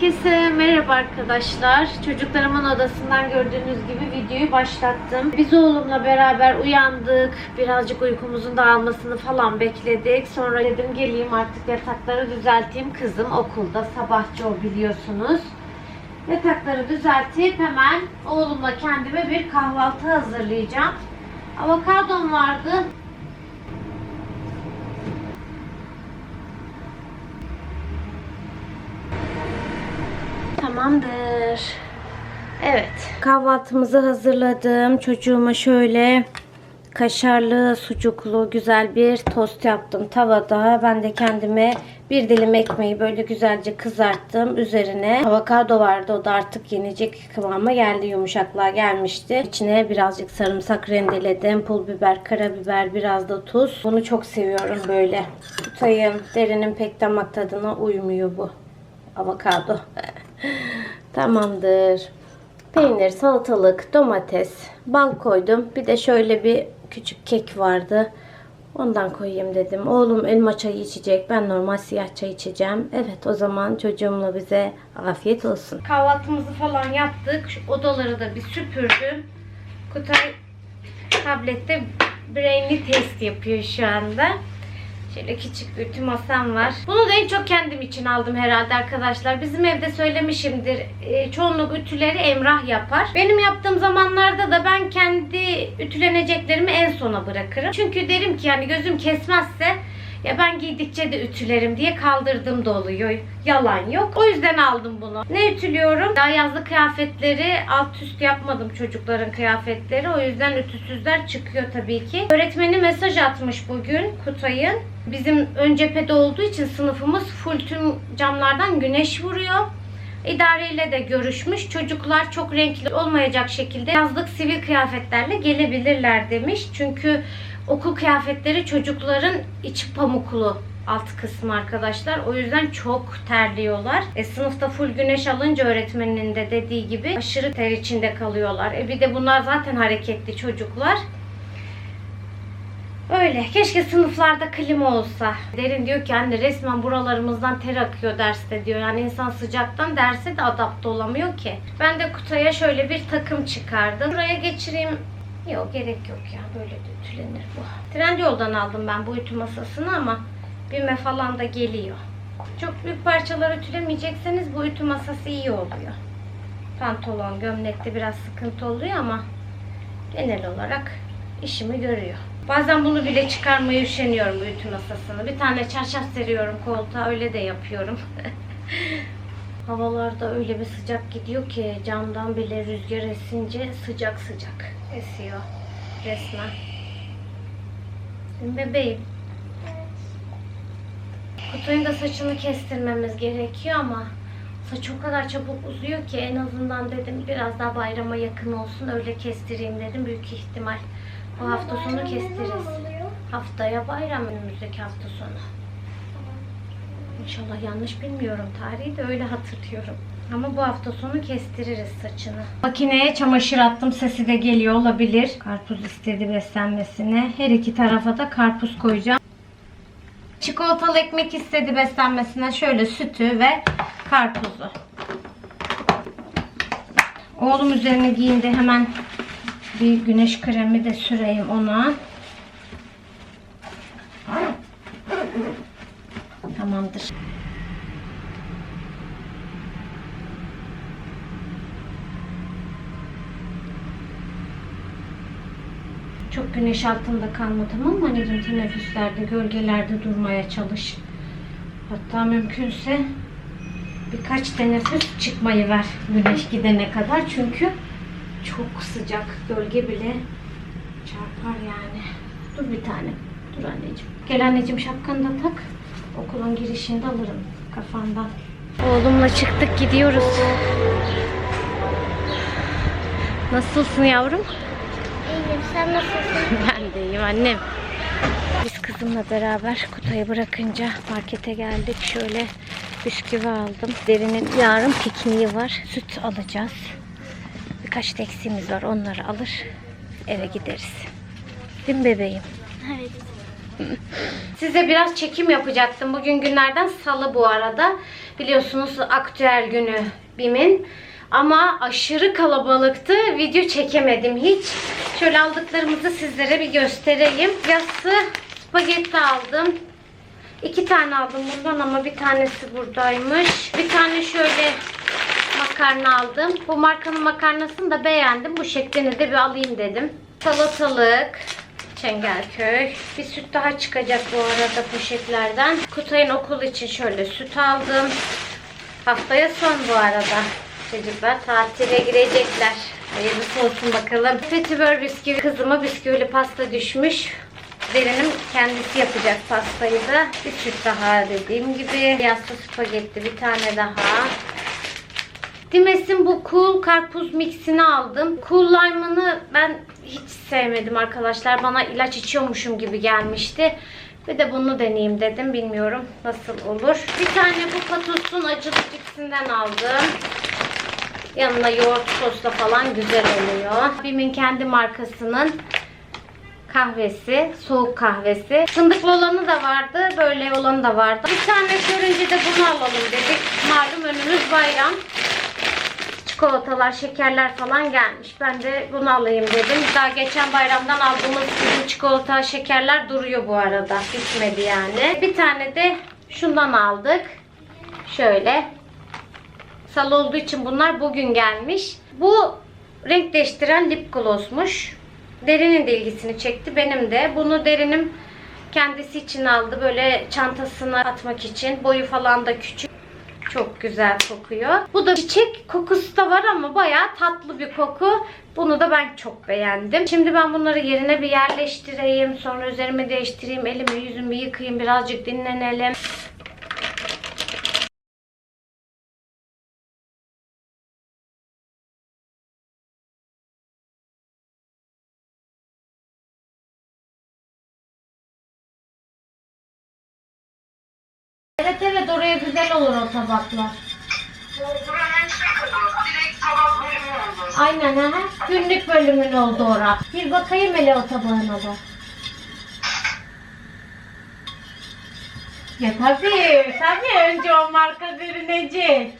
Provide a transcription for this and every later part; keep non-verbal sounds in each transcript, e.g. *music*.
Herkese merhaba arkadaşlar. Çocuklarımın odasından gördüğünüz gibi videoyu başlattım. Biz oğlumla beraber uyandık. Birazcık uykumuzun dağılmasını falan bekledik. Sonra dedim geleyim artık yatakları düzelteyim. Kızım okulda sabahçı o biliyorsunuz. Yatakları düzeltip hemen oğlumla kendime bir kahvaltı hazırlayacağım. Avokadom vardı. Tamamdır. Evet. Kahvaltımızı hazırladım. Çocuğuma şöyle kaşarlı, sucuklu güzel bir tost yaptım tavada. Ben de kendime bir dilim ekmeği böyle güzelce kızarttım. Üzerine avokado vardı. O da artık yenecek kıvama geldi. Yumuşaklığa gelmişti. İçine birazcık sarımsak rendeledim. Pul biber, karabiber, biraz da tuz. Bunu çok seviyorum böyle. Tutayım. Derinin pek damak tadına uymuyor bu avokado. Tamamdır. Peynir, salatalık, domates, bal koydum. Bir de şöyle bir küçük kek vardı. Ondan koyayım dedim. Oğlum elma çayı içecek. Ben normal siyah çay içeceğim. Evet o zaman çocuğumla bize afiyet olsun. Kahvaltımızı falan yaptık. Şu odaları da bir süpürdüm. Kutay tablette brainli test yapıyor şu anda. Şöyle küçük bir masam var. Bunu da en çok kendim için aldım herhalde arkadaşlar. Bizim evde söylemişimdir. e, çoğunluk ütüleri Emrah yapar. Benim yaptığım zamanlarda da ben kendi ütüleneceklerimi en sona bırakırım. Çünkü derim ki yani gözüm kesmezse ya ben giydikçe de ütülerim diye kaldırdığım da oluyor. Yalan yok. O yüzden aldım bunu. Ne ütülüyorum? Daha yazlık kıyafetleri alt üst yapmadım çocukların kıyafetleri. O yüzden ütüsüzler çıkıyor tabii ki. Öğretmeni mesaj atmış bugün Kutay'ın. Bizim ön cephede olduğu için sınıfımız full tüm camlardan güneş vuruyor. İdareyle de görüşmüş. Çocuklar çok renkli olmayacak şekilde yazlık sivil kıyafetlerle gelebilirler demiş. Çünkü okul kıyafetleri çocukların içi pamuklu alt kısmı arkadaşlar. O yüzden çok terliyorlar. E, sınıfta full güneş alınca öğretmeninin de dediği gibi aşırı ter içinde kalıyorlar. E, bir de bunlar zaten hareketli çocuklar. Öyle. Keşke sınıflarda klima olsa. Derin diyor ki anne resmen buralarımızdan ter akıyor derste diyor. Yani insan sıcaktan derse de adapte olamıyor ki. Ben de kutuya şöyle bir takım çıkardım. Buraya geçireyim. Yok gerek yok ya. Böyle de ütülenir bu. Trendyol'dan aldım ben bu ütü masasını ama büme falan da geliyor. Çok büyük parçalar ütülemeyecekseniz bu ütü masası iyi oluyor. Pantolon, gömlekte biraz sıkıntı oluyor ama genel olarak işimi görüyor. Bazen bunu bile çıkarmaya üşeniyorum bu ütü masasını. Bir tane çarşaf seriyorum koltuğa öyle de yapıyorum. *laughs* Havalarda öyle bir sıcak gidiyor ki camdan bile rüzgar esince sıcak sıcak esiyor resmen. Bebeğim. Kutayın da saçını kestirmemiz gerekiyor ama saç o kadar çabuk uzuyor ki en azından dedim biraz daha bayrama yakın olsun öyle kestireyim dedim büyük ihtimal. Bu hafta sonu kestiririz. Haftaya bayram önümüzdeki hafta sonu. İnşallah yanlış bilmiyorum tarihi de öyle hatırlıyorum. Ama bu hafta sonu kestiririz saçını. Makineye çamaşır attım. Sesi de geliyor olabilir. Karpuz istedi beslenmesine. Her iki tarafa da karpuz koyacağım. Çikolatalı ekmek istedi beslenmesine. Şöyle sütü ve karpuzu. Oğlum üzerine giyindi. Hemen bir güneş kremi de süreyim ona. Tamamdır. Çok güneş altında kalma tamam mı anneciğim? Teneffüslerde, gölgelerde durmaya çalış. Hatta mümkünse birkaç teneffüs çıkmayı ver güneş gidene kadar. Çünkü çok sıcak. Gölge bile çarpar yani. Dur bir tane. Dur anneciğim. Gel anneciğim şapkanı da tak. Okulun girişinde alırım kafandan. Oğlumla çıktık gidiyoruz. Nasılsın yavrum? İyiyim. Sen nasılsın? *laughs* Ben de iyiyim annem. Biz kızımla beraber Kutay'ı bırakınca markete geldik. Şöyle bisküvi aldım. Derinin yarın pikniği var. Süt alacağız. Birkaç da eksiğimiz var. Onları alır eve gideriz. Değil mi bebeğim? Evet. Size biraz çekim yapacaktım. Bugün günlerden salı bu arada. Biliyorsunuz aktüel günü BİM'in. Ama aşırı kalabalıktı. Video çekemedim hiç. Şöyle aldıklarımızı sizlere bir göstereyim. Yassı spagetti aldım. İki tane aldım bundan ama bir tanesi buradaymış. Bir tane şöyle makarna aldım. Bu markanın makarnasını da beğendim. Bu şeklini de bir alayım dedim. Salatalık, Çengelköy. Bir süt daha çıkacak bu arada poşetlerden. Kutay'ın okul için şöyle süt aldım. Haftaya son bu arada. Çocuklar tatile girecekler. Hayırlısı olsun bakalım. Petibör bisküvi kızıma bisküvili pasta düşmüş. Derinim kendisi yapacak pastayı da. Bir süt daha dediğim gibi. Yassı spagetti bir tane daha. Dimes'in bu cool karpuz mixini aldım. Cool lime'ını ben hiç sevmedim arkadaşlar. Bana ilaç içiyormuşum gibi gelmişti. Bir de bunu deneyeyim dedim. Bilmiyorum nasıl olur. Bir tane bu patosun acılı cipsinden aldım. Yanına yoğurt sosla falan güzel oluyor. Bim'in kendi markasının kahvesi, soğuk kahvesi. Fındıklı olanı da vardı, böyle olanı da vardı. Bir tane görünce de bunu alalım dedik. Malum önümüz bayram. Çikolatalar, şekerler falan gelmiş. Ben de bunu alayım dedim. Daha geçen bayramdan aldığımız bizim çikolata, şekerler duruyor bu arada. Bitmedi yani. Bir tane de şundan aldık. Şöyle. Salı olduğu için bunlar bugün gelmiş. Bu renk değiştiren lip glossmuş. Derinin de ilgisini çekti. Benim de. Bunu derinim kendisi için aldı. Böyle çantasına atmak için. Boyu falan da küçük. Çok güzel kokuyor. Bu da çiçek kokusu da var ama bayağı tatlı bir koku. Bunu da ben çok beğendim. Şimdi ben bunları yerine bir yerleştireyim. Sonra üzerimi değiştireyim. Elimi yüzümü yıkayayım. Birazcık dinlenelim. Evet oraya güzel olur o tabaklar. Aynen ha. Günlük bölümün oldu ora. Bir bakayım hele o tabağına da. Ya tabii, tabii önce o marka görünecek.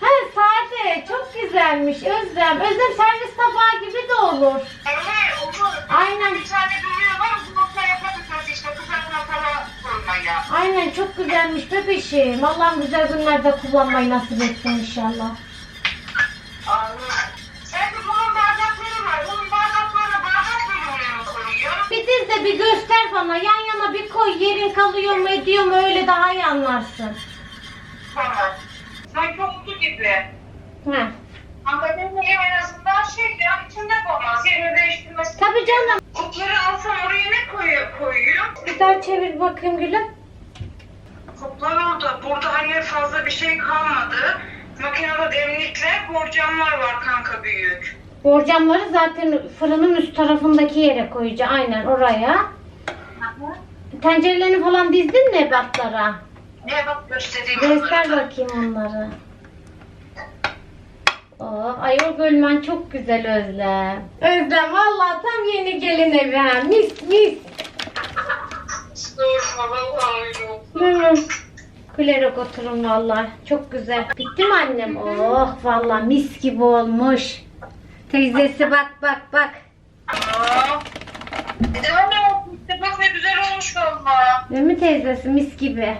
Ha sade, çok güzelmiş Özlem. Özlem servis tabağı gibi de olur. Evet, olur. Aynen. Bir tane biliyorum ama bu nokta işte kızartma falan koymaya. Aynen çok güzelmiş bebeşim. Allah'ım güzel günlerde kullanmayı nasip etsin inşallah. Anladım. Sen de bunun bardakları var. Bunun bardaklarına bardak bölümüne mi koyuyor? Bir diz de bir göster bana. Yan yana bir koy. Yerin kalıyor mu ediyor mu öyle daha iyi anlarsın. Tamam. Sanki oldu gibi. Heh. Ev en azından şey ya içinde olmaz. Yerini değiştirmesi. Tabii canım. Kupları alsam oraya ne koyuyor? koyuyor? Bir daha çevir bakayım gülüm. Kuplar oldu. Burada hani fazla bir şey kalmadı. Makinede demlikler, borcamlar var kanka büyük. Borcamları zaten fırının üst tarafındaki yere koyacağım. Aynen oraya. Tencerelerini falan dizdin mi ebatlara? Ne bak göstereyim. Göster bakayım onları. Oh, ayol bölmen çok güzel Özlem. Özlem vallahi tam yeni gelin evi ha. Mis mis. Dur, vallahi öyle oldu. Gülerek oturun vallahi. Çok güzel. Bitti mi annem? Oh vallahi mis gibi olmuş. Teyzesi bak bak bak. Aa, Bir de öyle olmuş. İşte bak ne güzel olmuş valla. Değil mi teyzesi mis gibi.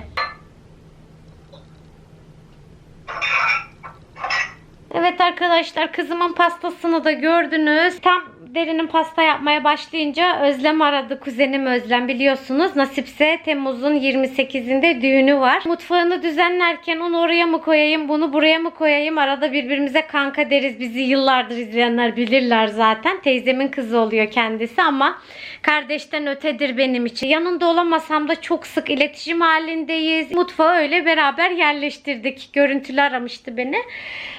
Evet arkadaşlar kızımın pastasını da gördünüz. Tam derinin pasta yapmaya başlayınca Özlem aradı. Kuzenim Özlem biliyorsunuz. Nasipse Temmuz'un 28'inde düğünü var. Mutfağını düzenlerken onu oraya mı koyayım bunu buraya mı koyayım arada birbirimize kanka deriz. Bizi yıllardır izleyenler bilirler zaten. Teyzemin kızı oluyor kendisi ama kardeşten ötedir benim için. Yanında olamasam da çok sık iletişim halindeyiz. Mutfağı öyle beraber yerleştirdik. Görüntülü aramıştı beni.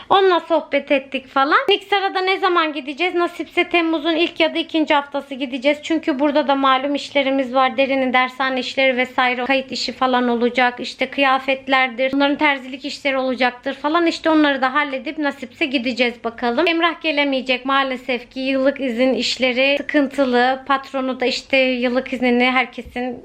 Onunla sohbet ettik falan. Niksar'a ne zaman gideceğiz? Nasipse Temmuz'un ilk ya da ikinci haftası gideceğiz. Çünkü burada da malum işlerimiz var. Derinin dershane işleri vesaire kayıt işi falan olacak. İşte kıyafetlerdir. Bunların terzilik işleri olacaktır falan. İşte onları da halledip nasipse gideceğiz bakalım. Emrah gelemeyecek maalesef ki yıllık izin işleri sıkıntılı. Patronu da işte yıllık iznini herkesin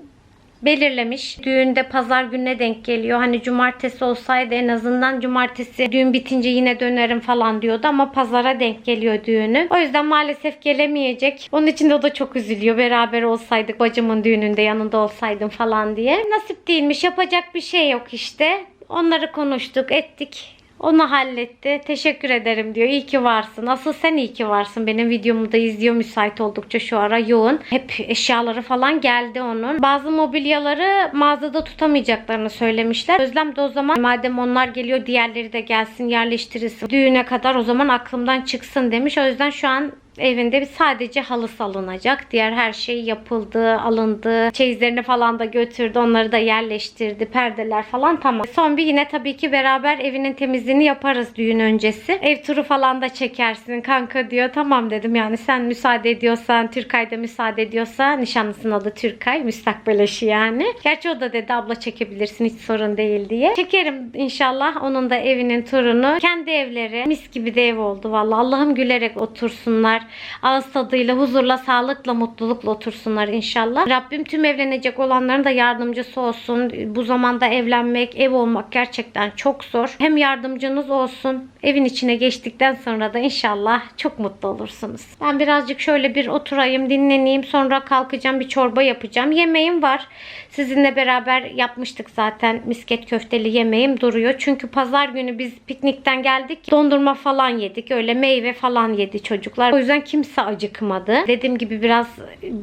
belirlemiş. Düğünde pazar gününe denk geliyor. Hani cumartesi olsaydı en azından cumartesi düğün bitince yine dönerim falan diyordu ama pazara denk geliyor düğünü. O yüzden maalesef gelemeyecek. Onun için de o da çok üzülüyor. Beraber olsaydık bacımın düğününde yanında olsaydım falan diye. Nasip değilmiş. Yapacak bir şey yok işte. Onları konuştuk, ettik. Onu halletti. Teşekkür ederim diyor. İyi ki varsın. Asıl sen iyi ki varsın. Benim videomu da izliyor müsait oldukça şu ara yoğun. Hep eşyaları falan geldi onun. Bazı mobilyaları mağazada tutamayacaklarını söylemişler. Özlem de o zaman madem onlar geliyor diğerleri de gelsin yerleştirirsin. Düğüne kadar o zaman aklımdan çıksın demiş. O yüzden şu an evinde bir sadece halı salınacak. Diğer her şey yapıldı, alındı. Çeyizlerini falan da götürdü. Onları da yerleştirdi. Perdeler falan tamam. Son bir yine tabii ki beraber evinin temizliğini yaparız düğün öncesi. Ev turu falan da çekersin kanka diyor. Tamam dedim yani sen müsaade ediyorsan, Türkay da müsaade ediyorsa nişanlısının adı Türkay. Müstakbel eşi yani. Gerçi o da dedi abla çekebilirsin hiç sorun değil diye. Çekerim inşallah onun da evinin turunu. Kendi evleri mis gibi de ev oldu vallahi. Allah'ım gülerek otursunlar. Ağız tadıyla, huzurla, sağlıkla, mutlulukla otursunlar inşallah. Rabbim tüm evlenecek olanların da yardımcısı olsun. Bu zamanda evlenmek, ev olmak gerçekten çok zor. Hem yardımcınız olsun. Evin içine geçtikten sonra da inşallah çok mutlu olursunuz. Ben birazcık şöyle bir oturayım, dinleneyim. Sonra kalkacağım bir çorba yapacağım. Yemeğim var. Sizinle beraber yapmıştık zaten. Misket köfteli yemeğim duruyor. Çünkü pazar günü biz piknikten geldik. Dondurma falan yedik. Öyle meyve falan yedi çocuklar. O yüzden kimse acıkmadı. Dediğim gibi biraz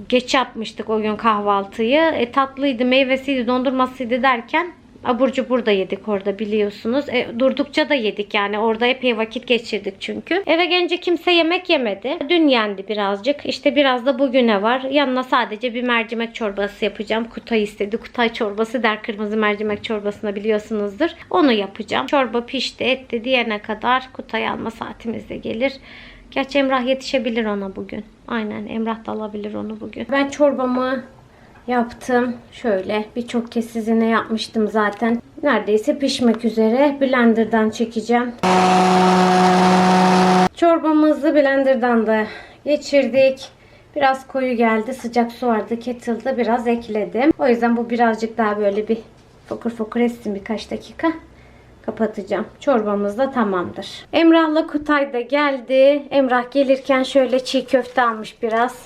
geç yapmıştık o gün kahvaltıyı. E, tatlıydı, meyvesiydi, dondurmasıydı derken Abur cubur da yedik orada biliyorsunuz. E, durdukça da yedik yani. Orada epey vakit geçirdik çünkü. Eve gelince kimse yemek yemedi. Dün yendi birazcık. İşte biraz da bugüne var. Yanına sadece bir mercimek çorbası yapacağım. Kutay istedi. Kutay çorbası der kırmızı mercimek çorbasını biliyorsunuzdur. Onu yapacağım. Çorba pişti etti diyene kadar Kutay alma saatimiz de gelir. Gerçi Emrah yetişebilir ona bugün. Aynen Emrah da alabilir onu bugün. Ben çorbamı yaptım. Şöyle birçok kez sizinle yapmıştım zaten. Neredeyse pişmek üzere. Blender'dan çekeceğim. Çorbamızı blender'dan da geçirdik. Biraz koyu geldi. Sıcak su vardı. Kettle'da biraz ekledim. O yüzden bu birazcık daha böyle bir fokur fokur etsin birkaç dakika. Kapatacağım. Çorbamız da tamamdır. Emrah'la Kutay da geldi. Emrah gelirken şöyle çiğ köfte almış biraz.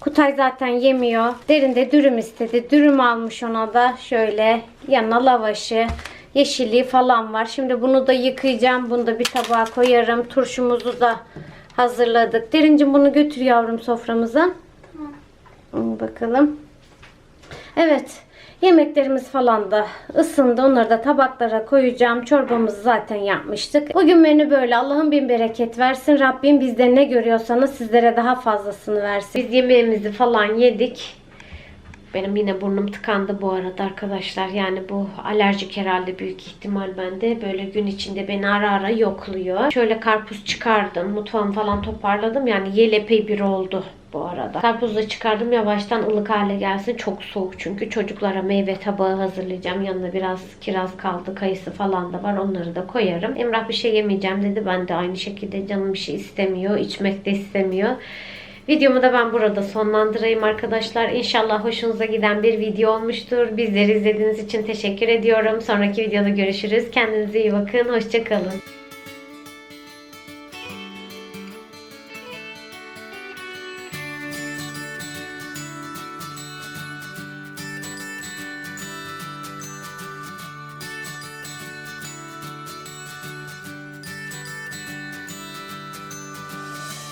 Kutay zaten yemiyor. Derinde dürüm istedi. Dürüm almış ona da. Şöyle yanına lavaşı, yeşilliği falan var. Şimdi bunu da yıkayacağım. Bunu da bir tabağa koyarım. Turşumuzu da hazırladık. Derincim bunu götür yavrum soframıza. Hı, Bakalım. Evet. Yemeklerimiz falan da ısındı. Onları da tabaklara koyacağım. Çorbamızı zaten yapmıştık. Bugün menü böyle. Allah'ın bin bereket versin. Rabbim bizde ne görüyorsanız sizlere daha fazlasını versin. Biz yemeğimizi falan yedik. Benim yine burnum tıkandı bu arada arkadaşlar. Yani bu alerjik herhalde büyük ihtimal bende. Böyle gün içinde beni ara ara yokluyor. Şöyle karpuz çıkardım. Mutfağımı falan toparladım. Yani yel epey bir oldu bu arada. Karpuzu çıkardım yavaştan ılık hale gelsin. Çok soğuk çünkü çocuklara meyve tabağı hazırlayacağım. Yanına biraz kiraz kaldı, kayısı falan da var. Onları da koyarım. Emrah bir şey yemeyeceğim dedi. Ben de aynı şekilde canım bir şey istemiyor. içmek de istemiyor. Videomu da ben burada sonlandırayım arkadaşlar. İnşallah hoşunuza giden bir video olmuştur. Bizleri izlediğiniz için teşekkür ediyorum. Sonraki videoda görüşürüz. Kendinize iyi bakın. Hoşçakalın.